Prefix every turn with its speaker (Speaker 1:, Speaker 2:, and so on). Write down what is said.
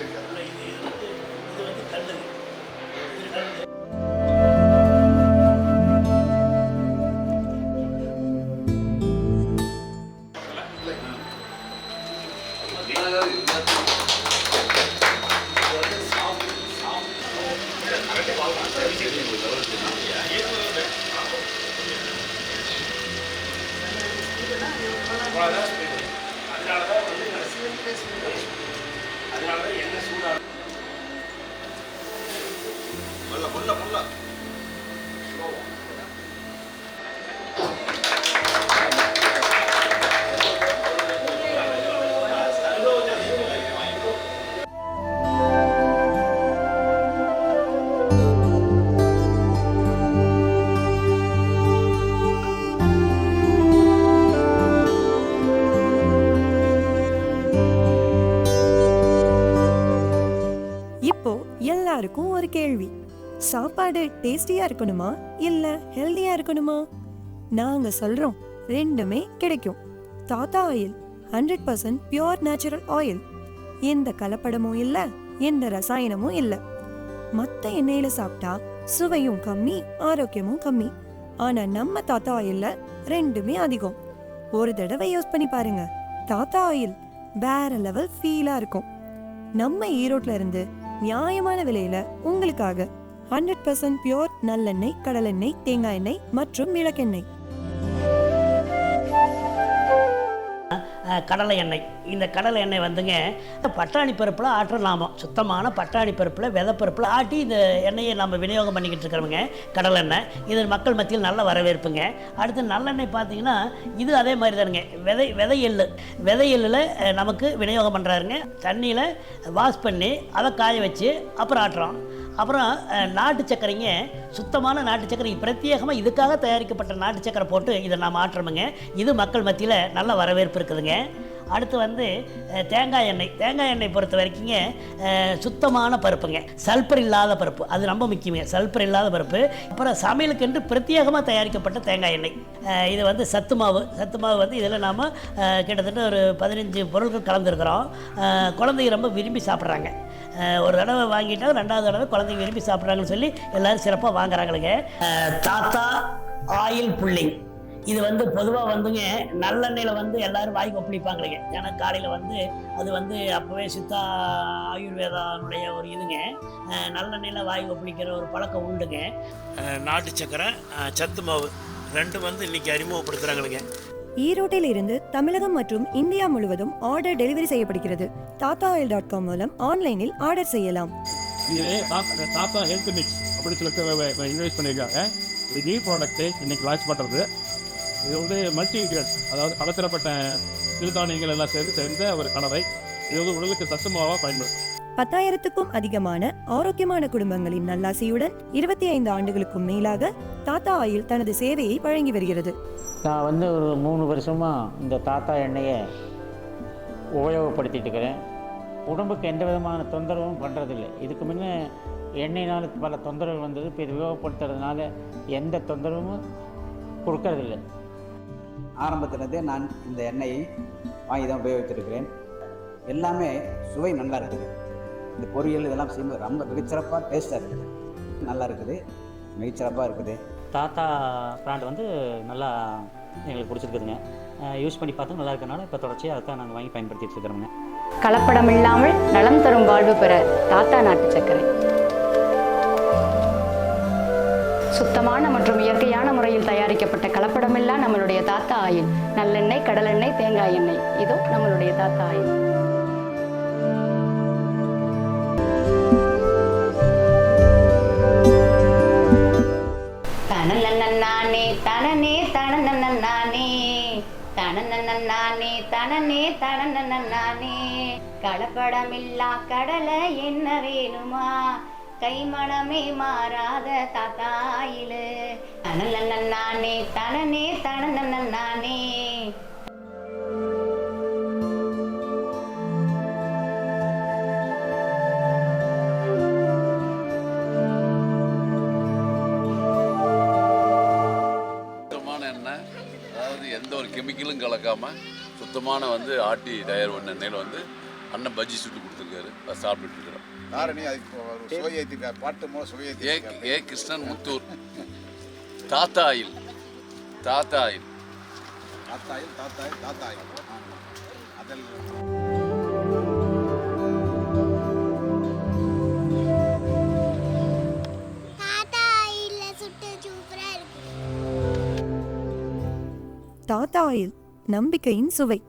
Speaker 1: வச்சிருக்காரு
Speaker 2: இது வந்து கல்லது இது கல்லது அதனால தான் வந்து அதனால தான்
Speaker 3: இப்போ எல்லாருக்கும் ஒரு கேள்வி. சாப்பாடு டேஸ்டியா இருக்கணுமா? இல்ல ஹெல்தியா இருக்கணுமா? நாங்க சொல்றோம் ரெண்டுமே கிடைக்கும். தாத்தா oil hundred percent pure natural oil எந்த கலப்படமும் இல்ல எந்த ரசாயனமும் இல்ல. மத்த எண்ணெயில சாப்பிட்டா சுவையும் கம்மி ஆரோக்கியமும் கம்மி. ஆனா நம்ம தாத்தா ஆயில்ல ரெண்டுமே அதிகம். ஒரு தடவை யூஸ் பண்ணி பாருங்க. தாத்தா ஆயில் வேற லெவல் ஃபீலா இருக்கும். நம்ம ஈரோட்ல இருந்து நியாயமான விலையில உங்களுக்காக. ஹண்ட்ரட் பர்சன்ட் பியோர் நல்லெண்ணெய் கடலெண்ணெய் தேங்காய் எண்ணெய் மற்றும் விளக்கெண்ணெய்
Speaker 4: கடலை எண்ணெய். இந்த கடலை எண்ணெய் வந்துங்க பட்டாணி பருப்பில் ஆற்றலாமா சுத்தமான பட்டாணி பருப்பில் விதை பருப்பில் ஆட்டி இந்த எண்ணெயை நம்ம விநியோகம் பண்ணிக்கிட்டு இருக்கிறவங்க கடலெண்ணெய் இது மக்கள் மத்தியில் நல்ல வரவேற்புங்க. அடுத்து நல்லெண்ணெய் பார்த்தீங்கன்னா இது அதே மாதிரி தானுங்க. விதை விதை எள்ளு. விதை எள்ளில் நமக்கு விநியோகம் பண்ணுறாருங்க தண்ணியில் வாஷ் பண்ணி அதை காய வச்சு அப்புறம் ஆட்டுறோம். அப்புறம் நாட்டு சக்கரைங்க சுத்தமான நாட்டு சக்கரை. பிரத்யேகமாக இதுக்காக தயாரிக்கப்பட்ட நாட்டு சக்கரை போட்டு இதை நாம் ஆட்டுறோமுங்க. இது மக்கள் மத்தியில் நல்ல வரவேற்பு இருக்குதுங்க. அடுத்து வந்து தேங்காய் எண்ணெய். தேங்காய் எண்ணெய் பொறுத்த வரைக்குங்க சுத்தமான பருப்புங்க. சல்பர் இல்லாத பருப்பு. அது ரொம்ப முக்கியங்க. சல்பர் இல்லாத பருப்பு. அப்புறம் சமையலுக்கென்று பிரத்யேகமாக தயாரிக்கப்பட்ட தேங்காய் எண்ணெய். இது வந்து சத்து மாவு. சத்து மாவு வந்து இதில் நாம் கிட்டத்தட்ட ஒரு பதினஞ்சு பொருட்கள் கலந்துருக்குறோம். குழந்தைங்க ரொம்ப விரும்பி சாப்பிட்றாங்க. ஒரு தடவை வாங்கிட்டா ரெண்டாவது தடவை குழந்தைங்க விரும்பி சாப்பிட்றாங்கன்னு சொல்லி எல்லாரும் சிறப்பாக வாங்குறாங்களுங்க. தாத்தா ஆயில் புள்ளிங் இது வந்து பொதுவாக வந்துங்க நல்லெண்ணெயில் வந்து எல்லாரும் வாய் கொப்பளிப்பாங்களுங்க ஏன்னா காலையில் வந்து அது வந்து அப்போவே சித்தா ஆயுர்வேதானுடைய ஒரு இதுங்க. நல்லெண்ணெயில் வாய் கொப்பளிக்கிற ஒரு பழக்கம் உண்டுங்க. நாட்டு சக்கரை சத்து மாவு. ரெண்டும் வந்து இன்னைக்கு அறிமுகப்படுத்துகிறாங்களுங்க
Speaker 3: ஈரோட்டில் இருந்து தமிழகம் மற்றும் இந்தியா முழுவதும் ஆர்டர் டெலிவரி செய்யப்படுகிறது. தாத்தா ஆயில் டாட் காம் மூலம் ஆன்லைனில் ஆர்டர் செய்யலாம்.
Speaker 5: தாத்தா ஹெல்த் மிக்ஸ் அப்படி சொல்லி இன்வெஸ்ட் பண்ணியிருக்காங்க. இது நியூ ப்ராடக்ட்டு இன்னைக்கு லான்ச் பண்ணுறது இது வந்து மல்டி இன்கிரியன்ஸ் அதாவது பலதரப்பட்ட சிறுதானியங்கள் எல்லாம் சேர்ந்து சேர்ந்த ஒரு கலவை. இது வந்து உடலுக்கு சத்துமாவாக பயன்படும்.
Speaker 3: பத்தாயிரத்துக்கும் அதிகமான ஆரோக்கியமான குடும்பங்களின் நல்லாசியுடன் இருபத்தி ஐந்து ஆண்டுகளுக்கும் மேலாக தாத்தா ஆயில் தனது சேவையை வழங்கி வருகிறது.
Speaker 6: நான் வந்து ஒரு மூணு வருஷமாக இந்த தாத்தா எண்ணெயை உபயோகப்படுத்திட்டு இருக்கிறேன். உடம்புக்கு எந்த விதமான தொந்தரவும் பண்ணுறதில்ல இதுக்கு முன்னே எண்ணெயினால் பல தொந்தரவுகள் வந்தது இப்போ இது உபயோகப்படுத்துறதுனால எந்த தொந்தரவும் கொடுக்கறதில்ல.
Speaker 7: ஆரம்பத்திலிருந்தே நான் இந்த எண்ணெயை வாங்கி தான் உபயோகித்திருக்கிறேன் எல்லாமே சுவை நல்லா இருக்குது. இந்த பொரியல் இதெல்லாம் செய்யும்போது ரொம்ப மிகச்சிறப்பாக டேஸ்ட்டாக இருக்குது. நல்லா இருக்குது. மிகச்சிறப்பாக இருக்குது.
Speaker 6: தாத்தா பிராண்ட் வந்து நல்லா எங்களுக்கு பிடிச்சிருக்குதுங்க. யூஸ் பண்ணி பார்த்தா நல்லா இருக்கனால இப்போ தொடர்ச்சியாக அதை தான் நாங்கள் வாங்கி பயன்படுத்திட்டு இருக்கிறோங்க.
Speaker 8: கலப்படம் இல்லாமல் நலம் தரும் வாழ்வு பெற தாத்தா நாட்டு சர்க்கரை. சுத்தமான மற்றும் இயற்கையான முறையில் தயாரிக்கப்பட்ட கலப்படமில்லா நம்மளுடைய தாத்தா ஆயில். நல்லெண்ணெய் கடலெண்ணெய் தேங்காய் எண்ணெய். இதோ நம்மளுடைய தாத்தா ஆயில். தனனனனானே தனனே தனனனனானே கலப்படமில்லா கடலை என்ன வேணுமா? கைமணமே மாறாத தாத்தாயிலு. நானே தனனே தனனனனானே
Speaker 9: சுத்தமான எந்த ஒரு கெமிக்கலும் கலக்காமல் சுத்தமான வந்து ஆட்டி தயார் பண்ண எண்ணெயில் வந்து அண்ணன் பஜ்ஜி சுட்டு கொடுத்துருக்காரு. அதை சாப்பிட்டுட்டு இருக்கிறோம்.
Speaker 1: தாரணி அதுக்கு சுவையேற்றிருக்கார் பாட்டு மூலம்
Speaker 9: ஏ ஏ கிருஷ்ணன் முத்தூர். தாத்தா ஆயில். தாத்தா ஆயில்.
Speaker 1: தாத்தாயில் தாத்தாயில் தாத்தாயில் அதில்
Speaker 3: தாத்தா ஆயில். நம்பிக்கையின் சுவை.